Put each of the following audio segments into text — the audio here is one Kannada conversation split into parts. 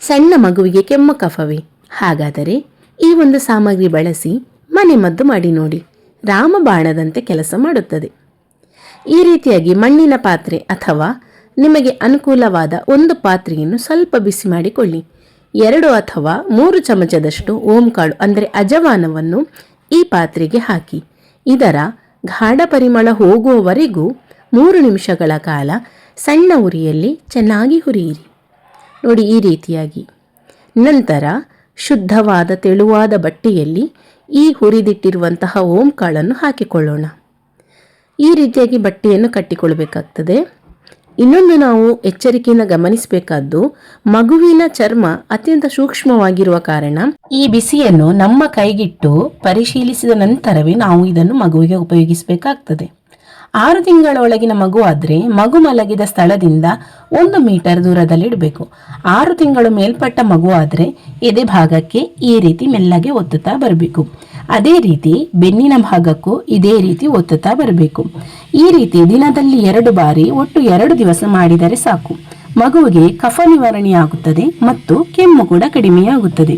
ಸಣ್ಣ ಮಗುವಿಗೆ ಕೆಮ್ಮ ಕಫವೇ. ಹಾಗಾದರೆ ಈ ಒಂದು ಸಾಮಗ್ರಿ ಬಳಸಿ ಮನೆಮದ್ದು ಮಾಡಿ ನೋಡಿ. ರಾಮಬಾಣದಂತೆ ಕೆಲಸ ಮಾಡುತ್ತದೆ. ಈ ರೀತಿಯಾಗಿ ಮಣ್ಣಿನ ಪಾತ್ರೆ ಅಥವಾ ನಿಮಗೆ ಅನುಕೂಲವಾದ ಒಂದು ಪಾತ್ರೆಯನ್ನು ಸ್ವಲ್ಪ ಬಿಸಿ ಮಾಡಿಕೊಳ್ಳಿ. ಎರಡು ಅಥವಾ ಮೂರು ಚಮಚದಷ್ಟು ಓಂಕಾಳು ಅಂದರೆ ಅಜವಾನವನ್ನು ಈ ಪಾತ್ರೆಗೆ ಹಾಕಿ. ಇದರ ಗಾಢ ಪರಿಮಳ ಹೋಗುವವರೆಗೂ ಮೂರು ನಿಮಿಷಗಳ ಕಾಲ ಸಣ್ಣ ಉರಿಯಲ್ಲಿ ಚೆನ್ನಾಗಿ ಹುರಿಯಿರಿ. ನೋಡಿ ಈ ರೀತಿಯಾಗಿ. ನಂತರ ಶುದ್ಧವಾದ ತೆಳುವಾದ ಬಟ್ಟೆಯಲ್ಲಿ ಈ ಹುರಿದಿಟ್ಟಿರುವಂತಹ ಓಂಕಾಳನ್ನು ಹಾಕಿಕೊಳ್ಳೋಣ. ಈ ರೀತಿಯಾಗಿ ಬಟ್ಟೆಯನ್ನು ಕಟ್ಟಿಕೊಳ್ಳಬೇಕಾಗ್ತದೆ. ಇನ್ನೊಂದು ನಾವು ಎಚ್ಚರಿಕೆಯನ್ನು ಗಮನಿಸಬೇಕಾದ್ದು, ಮಗುವಿನ ಚರ್ಮ ಅತ್ಯಂತ ಸೂಕ್ಷ್ಮವಾಗಿರುವ ಕಾರಣ ಈ ಬಿಸಿಯನ್ನು ನಮ್ಮ ಕೈಗಿಟ್ಟು ಪರಿಶೀಲಿಸಿದ ನಂತರವೇ ನಾವು ಇದನ್ನು ಮಗುವಿಗೆ ಉಪಯೋಗಿಸಬೇಕಾಗ್ತದೆ. ಆರು ತಿಂಗಳೊಳಗಿನ ಮಗು ಆದರೆ ಮಗು ಮಲಗಿದ ಸ್ಥಳದಿಂದ ಒಂದು ಮೀಟರ್ ದೂರದಲ್ಲಿ ಇಡಬೇಕು. ಆರು ತಿಂಗಳು ಮೇಲ್ಪಟ್ಟ ಮಗು ಆದರೆ ಎದೆ ಭಾಗಕ್ಕೆ ಈ ರೀತಿ ಮೆಲ್ಲಗೆ ಒತ್ತುತ್ತಾ ಬರಬೇಕು. ಅದೇ ರೀತಿ ಬೆನ್ನಿನ ಭಾಗಕ್ಕೂ ಇದೇ ರೀತಿ ಒತ್ತುತ್ತಾ ಬರಬೇಕು. ಈ ರೀತಿ ದಿನದಲ್ಲಿ ಎರಡು ಬಾರಿ ಒಟ್ಟು ಎರಡು ದಿವಸ ಮಾಡಿದರೆ ಸಾಕು. ಮಗುವಿಗೆ ಕಫ ನಿವಾರಣೆಯಾಗುತ್ತದೆ ಮತ್ತು ಕೆಮ್ಮು ಕೂಡ ಕಡಿಮೆಯಾಗುತ್ತದೆ.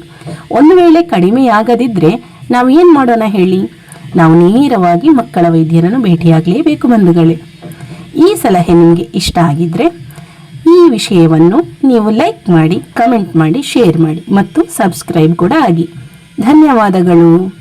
ಒಂದು ವೇಳೆ ಕಡಿಮೆಯಾಗದಿದ್ದರೆ ನಾವು ಏನು ಮಾಡೋಣ ಹೇಳಿ? ನಾವು ನೇರವಾಗಿ ಮಕ್ಕಳ ವೈದ್ಯರನ್ನು ಭೇಟಿಯಾಗಲೇಬೇಕು ಬಂಧುಗಳೇ. ಈ ಸಲಹೆ ನಿಮಗೆ ಇಷ್ಟ ಆಗಿದ್ರೆ ಈ ವಿಷಯವನ್ನು ನೀವು ಲೈಕ್ ಮಾಡಿ, ಕಮೆಂಟ್ ಮಾಡಿ, ಶೇರ್ ಮಾಡಿ ಮತ್ತು ಸಬ್ಸ್ಕ್ರೈಬ್ ಕೂಡ ಆಗಿ. ಧನ್ಯವಾದಗಳು.